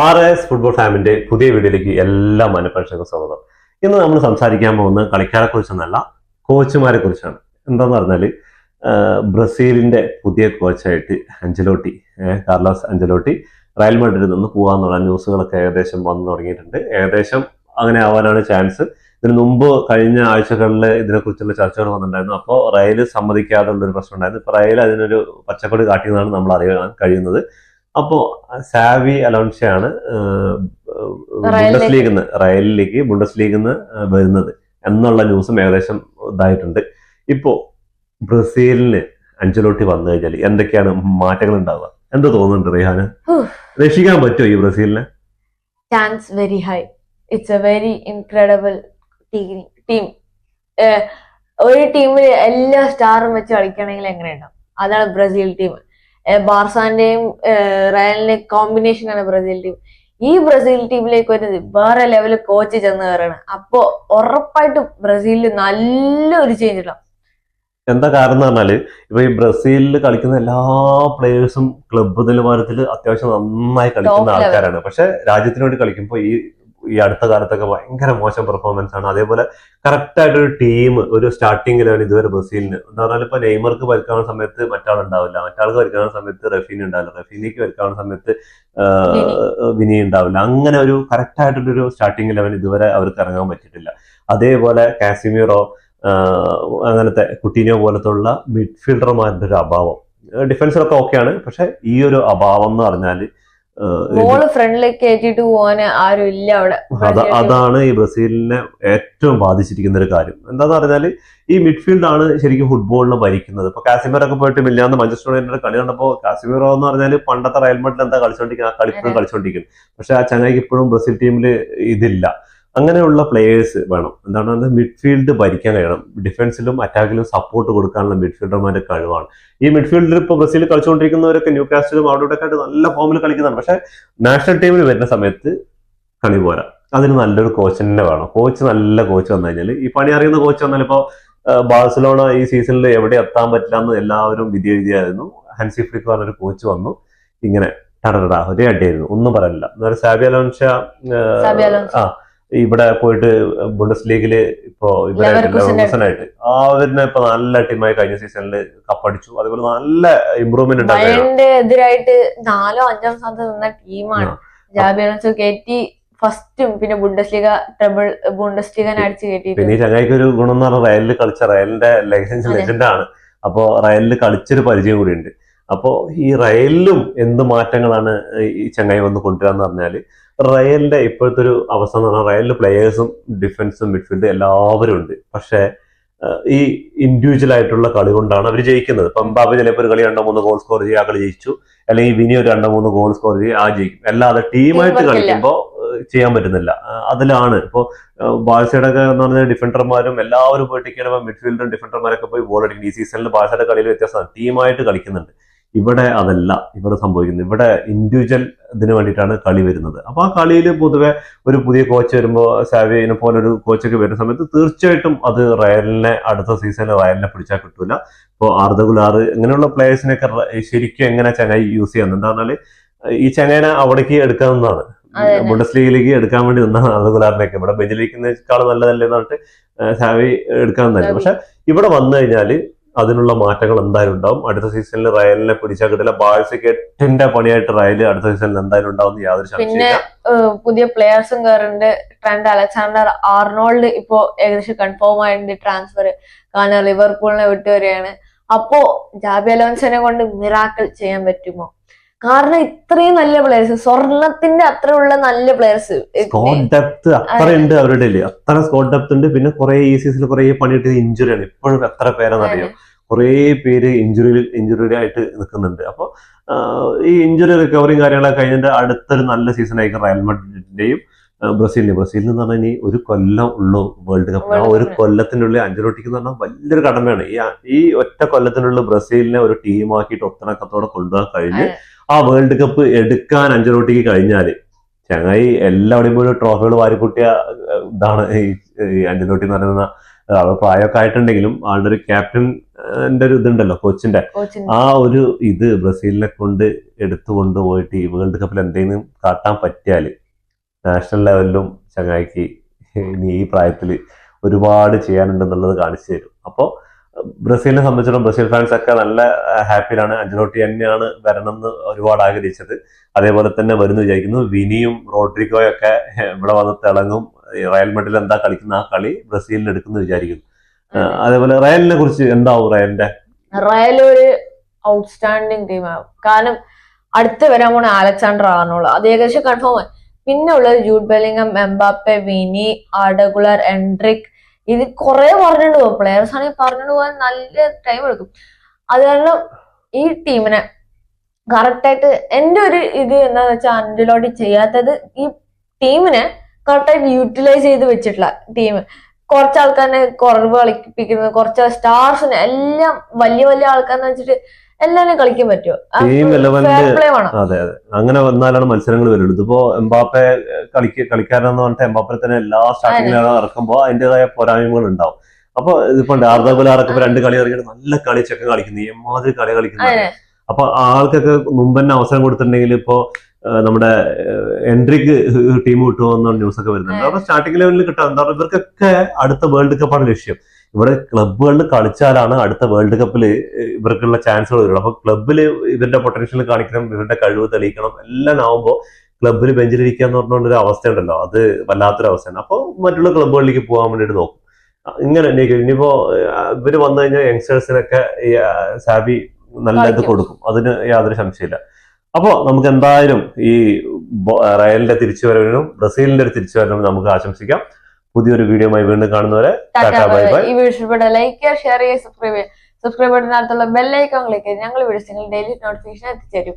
R S football ഫാമിന്റെ പുതിയ വീഡിയോയിലേക്ക് എല്ലാ മനഃപക്ഷർക്കും സ്വാഗതം. ഇന്ന് നമ്മൾ സംസാരിക്കാൻ പോകുന്നത് കളിക്കാരെ കുറിച്ചൊന്നല്ല കോച്ചുമാരെ കുറിച്ചാണ് എന്താന്ന് പറഞ്ഞാൽ ബ്രസീലിന്റെ പുതിയ കോച്ചായിട്ട് അഞ്ചലോട്ടി കാർലോസ് അഞ്ചലോട്ടി റയൽ മഡ്രിഡിൽ നിന്ന് പോകാന്നുള്ള ന്യൂസുകളൊക്കെ ഏകദേശം വന്നു തുടങ്ങിയിട്ടുണ്ട്. ഏകദേശം അങ്ങനെ ആവാനാണ് ചാൻസ്. ഇതിനു മുമ്പ് കഴിഞ്ഞ ആഴ്ചകളിൽ ഇതിനെക്കുറിച്ചുള്ള ചർച്ചകൾ വന്നിട്ടുണ്ടായിരുന്നു. അപ്പോൾ റയൽ സമ്മതിക്കാതെ ഉള്ളൊരു പ്രശ്നം ഉണ്ടായിരുന്നു ഇപ്പൊ റയൽ അതിനൊരു പച്ചക്കൊടി കാട്ടിയതാണ് നമ്മൾ അറിയാൻ കഴിയുന്നത്. അപ്പോ സാവി അലോൺഷയാണ് ബുണ്ടസ് ലീഗിൽ നിന്ന് റയലിലേക്ക് ബുണ്ടസ് ലീഗിൽ നിന്ന് വരുന്നത് എന്നുള്ള ന്യൂസും ഏകദേശം ഇതായിട്ടുണ്ട്. ഇപ്പോ ബ്രസീലിന് അഞ്ചലോട്ടി വന്നു കഴിഞ്ഞാൽ എന്തൊക്കെയാണ് മാറ്റങ്ങൾ ഉണ്ടാവുക എന്ത് തോന്നുന്നുണ്ട് റിഹാന്. രക്ഷിക്കാൻ പറ്റുമോ ഈ ബ്രസീലിനെ? Chance very high it's a very incredible team. ഒരു ടീമിൽ എല്ലാ സ്റ്റാറും വെച്ച് കളിക്കണമെങ്കിൽ എങ്ങനെയുണ്ടാവും? അതാണ് ബ്രസീൽ ടീം ബാർസാന്റെയും റയലിന്റെ കോമ്പിനേഷൻ ആണ് ബ്രസീൽ ടീം ഈ ബ്രസീൽ ടീമിലേക്ക് വരുന്നത് വേറെ ലെവലിൽ കോച്ച് ചെന്ന് കയറാണ് അപ്പോ ഉറപ്പായിട്ടും ബ്രസീലിൽ നല്ലൊരു ചേഞ്ച് ഉണ്ടാവും എന്താ കാരണം എന്ന് പറഞ്ഞാൽ ഇപ്പൊ ഈ ബ്രസീലിൽ കളിക്കുന്ന എല്ലാ പ്ലേയേഴ്സും ക്ലബ്ബ് നിലവാരത്തിൽ അത്യാവശ്യം നന്നായി കളിക്കുന്ന ആൾക്കാരാണ്. പക്ഷെ രാജ്യത്തിന് വേണ്ടി കളിക്കുമ്പോൾ ഈ ഈ അടുത്ത കാലത്തൊക്കെ ഭയങ്കര മോശം പെർഫോമൻസ് ആണ്. അതേപോലെ കറക്റ്റ് ആയിട്ടൊരു ടീം ഒരു സ്റ്റാർട്ടിങ്ങിലാണ് ഇതുവരെ ബ്രസീലിന്. എന്ന് പറഞ്ഞാൽ ഇപ്പൊ നെയ്മർക്ക് പരിക്കാവുന്ന സമയത്ത് മറ്റാൾ ഉണ്ടാവില്ല മറ്റാൾക്ക് പരിക്കാവുന്ന സമയത്ത് റഫീൻ ഉണ്ടാവില്ല. റഫീനിക്ക് പരിക്കാവുന്ന സമയത്ത് വിനി. ഉണ്ടാവില്ല. അങ്ങനെ ഒരു കറക്റ്റ് ആയിട്ടുള്ളൊരു സ്റ്റാർട്ടിംഗ് ലെവൻ ഇതുവരെ അവർക്ക് ഇറങ്ങാൻ പറ്റിയിട്ടില്ല. അതേപോലെ കാസിമിറോ അങ്ങനത്തെ കുട്ടീനോ പോലത്തുള്ള മിഡ്ഫീൽഡർമാരുടെ ഒരു അഭാവം. ഡിഫൻസിലൊക്കെ ഓക്കെയാണ് പക്ഷെ ഈ ഒരു അഭാവം എന്ന് പറഞ്ഞാൽ ഫ്രണ്ടിലേക്ക് കയറ്റിയിട്ട് പോകാൻ ആരും ഇല്ല അവിടെ. അതാണ് ഈ ബ്രസീലിനെ ഏറ്റവും ബാധിച്ചിരിക്കുന്ന ഒരു കാര്യം. എന്താന്ന് പറഞ്ഞാൽ ഈ മിഡ്ഫീൽഡ് ആണ് ശരിക്കും ഫുട്ബോളിനെ ഭരിക്കുന്നത്. ഇപ്പൊ കാസിമിറോ ഒക്കെ പോയിട്ട് മില്ലാന്ന് മഞ്ചസ്റ്റർ യുണൈറ്റഡ് കളി കണ്ടപ്പോ കാസിമിറോ എന്ന് പറഞ്ഞാൽ പണ്ടത്തെ റയൽ മഡ്രിൽ എന്താ കളിച്ചോണ്ടിരിക്കുന്നത് ആ കളിപ്പോഴും പക്ഷെ ആ ചങ്ങായിക്ക് ഇപ്പോഴും ബ്രസീൽ ടീമിൽ ഇതില്ല. അങ്ങനെയുള്ള പ്ലേയേഴ്സ് വേണം. എന്താണ് മിഡ്ഫീൽഡ് ഭരിക്കാൻ കഴിയണം. ഡിഫൻസിലും അറ്റാക്കിലും സപ്പോർട്ട് കൊടുക്കാനുള്ള മിഡ്ഫീൽഡർമാരുടെ കഴിവാണ്. ഈ മിഡ്ഫീൽഡിൽ ഇപ്പോൾ ബ്രസീൽ കളിച്ചുകൊണ്ടിരിക്കുന്നവരൊക്കെ ന്യൂ കാസ്റ്റിലും അവിടെ ഇവിടെ ആയിട്ട് നല്ല ഫോമിൽ കളിക്കുന്നതാണ് പക്ഷേ നാഷണൽ ടീമിൽ വരുന്ന സമയത്ത് കളി പോരാ. അതിന് നല്ലൊരു കോച്ച് തന്നെ വേണം. കോച്ച് നല്ല കോച്ച് വന്നു കഴിഞ്ഞാൽ ഈ പണി അറിയുന്ന കോച്ച് വന്നാൽ ഇപ്പോൾ ബാഴ്സലോണ ഈ സീസണിൽ എവിടെ എത്താൻ പറ്റില്ല എന്ന് എല്ലാവരും വിധി എഴുതിയായിരുന്നു. ഹൻസി ഫ്ലിക്ക് പറഞ്ഞൊരു കോച്ച് വന്നു. ഇങ്ങനെ ടടടാ ഒരേ അടിയായിരുന്നു. ഒന്നും പറയാനില്ല എന്നാൽ സാബി അലോൻഷ. ആ ഇവിടെ പോയിട്ട് ബുണ്ടസ് ലീഗിൽ ഇപ്പോ ഇവരായിട്ട് ആ അവരിനെ ഇപ്പൊ നല്ല ടീമായി കഴിഞ്ഞ സീസണിൽ കപ്പടിച്ചു. അതുപോലെ നല്ല ഇമ്പ്രൂവ്മെന്റ് ഉണ്ടായിരുന്നു. എതിരായിട്ട് നാലോ അഞ്ചോ സ്ഥാനത്ത് നിന്ന ടീമാണ് ആ. ജാബി അലോൺസോ കയറ്റി ഫസ്റ്റും പിന്നെ ബുണ്ടസ് ലീഗ ട്രബിൾ ബുണ്ടസ് ലീഗൻ അടിച്ച് കയറ്റി പിന്നെ ചങ്ങായിക്ക് ഒരു ഗുണം എന്ന് പറഞ്ഞാൽ റയലിൽ കളിച്ച റയലിന്റെ. ലെജൻഡ് ആണ്. അപ്പോ റയലിൽ കളിച്ചൊരു പരിചയം കൂടിയുണ്ട്. അപ്പോ ഈ റയലിലും എന്ത് മാറ്റങ്ങളാണ് ഈ ചങ്ങായി വന്ന് കൊണ്ടുവരാന്ന് പറഞ്ഞാൽ റയലിന്റെ ഇപ്പോഴത്തെ ഒരു അവസ്ഥ എന്ന് പറഞ്ഞാൽ റയലിൽ പ്ലെയേഴ്സും ഡിഫൻസും മിഡ്ഫീൽഡും എല്ലാവരും ഉണ്ട്. പക്ഷേ ഈ ഇൻഡിവിജ്വൽ ആയിട്ടുള്ള കളി കൊണ്ടാണ് അവർ ജയിക്കുന്നത്. ഇപ്പം ബാബു ചിലപ്പോൾ ഒരു കളി രണ്ടോ മൂന്നോ ഗോൾ സ്കോർ ചെയ്യും ആ കളി ജയിച്ചു. അല്ലെങ്കിൽ വിനി ഒരു രണ്ടോ മൂന്നോ ഗോൾ സ്കോർ ചെയ്യും ആ ജയിക്കും. അല്ലാതെ ടീമായിട്ട് കളിക്കുമ്പോൾ ചെയ്യാൻ പറ്റുന്നില്ല. അതിലാണ്. ഇപ്പോ ബാഴ്സയുടെ ഒക്കെ എന്ന് പറഞ്ഞാൽ ഡിഫൻഡർമാരും എല്ലാവരും പോയിട്ട് മിഡ്ഫീൽഡും ഡിഫൻഡർമാരൊക്കെ പോയി ബോൾ അടിക്കും. ഈ സീസണിൽ ബാഴ്സയുടെ കളിയിൽ വ്യത്യാസമാണ്. ടീമായിട്ട് കളിക്കുന്നുണ്ട്. ഇവിടെ അതല്ല ഇവിടെ സംഭവിക്കുന്നത് ഇവിടെ ഇൻഡിവിജ്വൽ ഇതിന് വേണ്ടിയിട്ടാണ് കളി വരുന്നത്. അപ്പൊ ആ കളിയിൽ പൊതുവെ ഒരു പുതിയ കോച്ച് വരുമ്പോൾ സാവിനെ പോലെ ഒരു കോച്ചൊക്കെ വരുന്ന സമയത്ത് തീർച്ചയായിട്ടും അത് റയലിനെ അടുത്ത സീസണിൽ റയലിനെ പിടിച്ചാൽ കിട്ടൂല. ഇപ്പോൾ ആർദഗുലാർ ഇങ്ങനെയുള്ള പ്ലേയേഴ്സിനെയൊക്കെ ശരിക്കും എങ്ങനെ ചങ്ങായി യൂസ് ചെയ്യുന്നത് എന്താ പറഞ്ഞാൽ ഈ ചങ്ങേനെ അവിടേക്ക് എടുക്കാവുന്നതാണ് ബുണ്ടസ് ലീഗിലേക്ക് എടുക്കാൻ വേണ്ടി നിന്നാണ് ആർദഗുലാറിനെയൊക്കെ. ഇവിടെ ബെഞ്ചിലിരിക്കുന്നേക്കാൾ നല്ലതല്ലേ എന്ന് പറഞ്ഞിട്ട് സാവി എടുക്കാവുന്നതല്ലേ പക്ഷെ ഇവിടെ വന്നു കഴിഞ്ഞാൽ അതിനുള്ള മാറ്റങ്ങൾ എന്തായാലും ഉണ്ടാവും. അടുത്ത സീസണിൽ റയലിനെ പിടിച്ചാൽ കിട്ടില്ല. ബാഴ്സയ്ക്ക് എട്ടിന്റെ പണിയായിട്ട് റയൽ അടുത്ത സീസണിൽ എന്തായാലും ഉണ്ടാവും യാതൊരു പിന്നെ പുതിയ പ്ലെയേഴ്സും കയറുന്നുണ്ട് ട്രെൻഡ് അലക്സാണ്ടർ ആർണോൾഡ് ഇപ്പോ ഏകദേശം കൺഫേം ആയിട്ടുണ്ട് ട്രാൻസ്ഫർ കാരണം ലിവർപൂളിനെ വിട്ടുവരികയാണ്. അപ്പോ ജാബി അലോൻസിനെ കൊണ്ട് മിറാക്കിൾ ചെയ്യാൻ പറ്റുമോ? കാരണം ഇത്രയും നല്ല പ്ലേയേഴ്സ് സ്വർണത്തിന്റെ അത്രയുള്ള നല്ല പ്ലേയേഴ്സ് സ്കോഡ് ഡെപ്ത് അത്ര ഉണ്ട് അവരുടെ അത്ര സ്കോഡ് ഡെപ്ത് ഉണ്ട്. പിന്നെ കുറെ ഈ സീസണിൽ കുറെ പണിയിട്ട് ഇഞ്ചുറിയാണ് ഇപ്പോഴും എത്ര പേരെന്നറിയോ കുറെ പേര് ഇഞ്ചുറി ഇഞ്ചുറി ആയിട്ട് നിൽക്കുന്നുണ്ട്. അപ്പോൾ ഈ ഇഞ്ചുറി റിക്കവറിയും കാര്യങ്ങളൊക്കെ കഴിഞ്ഞിട്ട് അടുത്തൊരു നല്ല സീസൺ ആയിരിക്കും റയൽ മഡ്രിഡിന്റെയും ബ്രസീലിന്റെ ബ്രസീലിൽ എന്ന് പറഞ്ഞാൽ ഇനി ഒരു കൊല്ലം ഉള്ളൂ വേൾഡ് കപ്പ് ആ ഒരു. കൊല്ലത്തിനുള്ളിൽ അഞ്ചലോട്ടിക്ക് എന്ന് പറഞ്ഞാൽ വലിയൊരു കടമയാണ്. ഈ ഈ ഒറ്റ കൊല്ലത്തിനുള്ളിൽ ബ്രസീലിനെ ഒരു ടീമാക്കിയിട്ട് ഒത്തിണക്കത്തോടെ കൊണ്ടുപോകാൻ കഴിഞ്ഞ് ആ വേൾഡ് കപ്പ് എടുക്കാൻ അഞ്ചലോട്ടിക്ക് കഴിഞ്ഞാൽ ചങ്ങായി എല്ലാവിടെയും പോലും ട്രോഫികൾ വാരിക്കൂട്ടിയ ഇതാണ് ഈ അഞ്ചലോട്ടി എന്ന് പറയുന്ന അവർ പ്രായമൊക്കെ ആയിട്ടുണ്ടെങ്കിലും ആളുടെ ഒരു ക്യാപ്റ്റന്റെ ഒരു ഇതുണ്ടല്ലോ കോച്ചിന്റെ. ആ ഒരു ഇത് ബ്രസീലിനെ കൊണ്ട് എടുത്തു കൊണ്ടുപോയിട്ട് ഈ വേൾഡ് കപ്പിൽ എന്തെങ്കിലും കാട്ടാൻ പറ്റിയാൽ നാഷണൽ ലെവലിലും ചങ്ങായിക്ക് ഇനി ഈ പ്രായത്തിൽ ഒരുപാട് ചെയ്യാനുണ്ടെന്നുള്ളത് കാണിച്ചു തരും. അപ്പോൾ ബ്രസീലിനെ സംബന്ധിച്ചിടത്തോളം ബ്രസീൽ ഫാൻസ് ഒക്കെ നല്ല ഹാപ്പിയിലാണ്. അഞ്ചലോട്ടി തന്നെയാണ് വരണം എന്ന് ഒരുപാട് ആഗ്രഹിച്ചത്. അതേപോലെ തന്നെ വരുന്നു വിചാരിക്കുന്നു. വിനിയും റോഡ്രിഗോയും ഒക്കെ ഇവിടെ വന്ന് തിളങ്ങും. റയൽ മെഡിൽ എന്താ കളിക്കുന്ന ആ കളി ബ്രസീലിന് എടുക്കുന്നു വിചാരിക്കുന്നു. അതേപോലെ റയലിനെ കുറിച്ച് എന്താവും റയലിന്റെ? റയൽ ഒരു ഔട്ട്സ്റ്റാൻഡിങ് ടീമാകും കാരണം അടുത്ത് വരാൻ പോണ അലക്സാണ്ടർ ആർണോൾ അത് ഏകദേശം കൺഫേം ആയി. പിന്നെ ഉള്ളത് Jude Bellingham Mbappe Vini ആഡഗുലർ Endrick ഇത് കുറെ പറഞ്ഞിട്ട് പോകും പ്ലെയേഴ്സ് ആണെങ്കിൽ പറഞ്ഞിട്ട് പോകാൻ നല്ല ടൈം എടുക്കും. അത് കാരണം ഈ ടീമിനെ കറക്റ്റായിട്ട് എന്റെ ഒരു ഇത് എന്താന്ന് വെച്ചാൽ അൻഡിലോട്ട് ചെയ്യാത്തത് ഈ ടീമിനെ കറക്റ്റായിട്ട് യൂട്ടിലൈസ് ചെയ്ത് വെച്ചിട്ടുള്ള ടീം കുറച്ച് ആൾക്കാരെ കുറവ് കളിപ്പിക്കുന്നത് കുറച്ച് സ്റ്റാർസിനെ എല്ലാം വലിയ വലിയ ആൾക്കാരെന്ന് വെച്ചിട്ട് എല്ലാരും കളിക്കാൻ പറ്റുമോ ടീം അതെ അതെ. അങ്ങനെ വന്നാലാണ് മത്സരങ്ങൾ വരുള്ളൂ. ഇപ്പോ എംബാപ്പെ കളിക്ക കളിക്കാരെന്ന് പറഞ്ഞിട്ട് എംബാപ്പെ തന്നെ എല്ലാ സ്റ്റാർട്ടിങ്ങിലും ഇറക്കുമ്പോൾ അതിന്റേതായ പോരായ്മകൾ ഉണ്ടാവും. അപ്പൊ ഇപ്പൊ രണ്ട് കളി ഇറങ്ങിയിട്ട് നല്ല കളി ചെക്കൻ കളിക്കുന്നു എമ്മാതിരി കളി കളിക്കുന്നു. അപ്പൊ ആൾക്കൊക്കെ മുമ്പ് തന്നെ അവസരം കൊടുത്തിട്ടുണ്ടെങ്കിൽ ഇപ്പോ നമ്മുടെ എൻട്രിക്ക് ടീം കിട്ടുമോ എന്നുള്ള ന്യൂസ് ഒക്കെ വരുന്നുണ്ട് അപ്പൊ സ്റ്റാർട്ടിംഗ് ലെവലിൽ കിട്ടാൻ എന്താ പറയുക? ഇവർക്കൊക്കെ അടുത്ത വേൾഡ് കപ്പാണ് ലക്ഷ്യം. ഇവിടെ ക്ലബുകളിൽ കളിച്ചാലാണ് അടുത്ത വേൾഡ് കപ്പിൽ ഇവർക്കുള്ള ചാൻസുകൾ വരുള്ളൂ. അപ്പൊ ക്ലബ്ബിൽ ഇവരുടെ പൊട്ടൻഷ്യൽ കാണിക്കണം ഇവരുടെ കഴിവ് തെളിയിക്കണം എല്ലാം ആവുമ്പോൾ ക്ലബ്ബിൽ ബെഞ്ചിലിരിക്കുക എന്ന് പറഞ്ഞുകൊണ്ട് ഒരു അവസ്ഥയുണ്ടല്ലോ. അത് വല്ലാത്തൊരു അവസ്ഥയാണ്. അപ്പോൾ മറ്റുള്ള ക്ലബ്ബുകളിലേക്ക് പോകാൻ വേണ്ടിയിട്ട് നോക്കും. ഇങ്ങനെ ഇനി- ഇനിയിപ്പോ ഇവർ വന്നു കഴിഞ്ഞാൽ യങ്സ്റ്റേഴ്സിനൊക്കെ ഈ സാബി നല്ല ഇത് കൊടുക്കും. അതിന് യാതൊരു സംശയമില്ല അപ്പോ നമുക്ക് എന്തായാലും ഈ റയലിന്റെ തിരിച്ചുവരവിനും ബ്രസീലിന്റെ ഒരു തിരിച്ചുവരവിനും നമുക്ക് ആശംസിക്കാം. പുതിയൊരു വീഡിയോയുമായി വീണ്ടും കാണുന്നവരെ ഈ വീഡിയോ ഇഷ്ടപ്പെട്ട ലൈക്ക് ചെയ്യുക ഷെയർ ചെയ്യുക സബ്സ്ക്രൈബ് ചെയ്യുക സബ്സ്ക്രൈബ് ബട്ടൺ അടുത്തുള്ള ബെല്ലൈക്കൺ ക്ലിക്ക് ചെയ്ത് ഞങ്ങൾ വീഡിയോസ് നിങ്ങൾ ഡെയിലി നോട്ടിഫിക്കേഷൻ എത്തിച്ചേരും.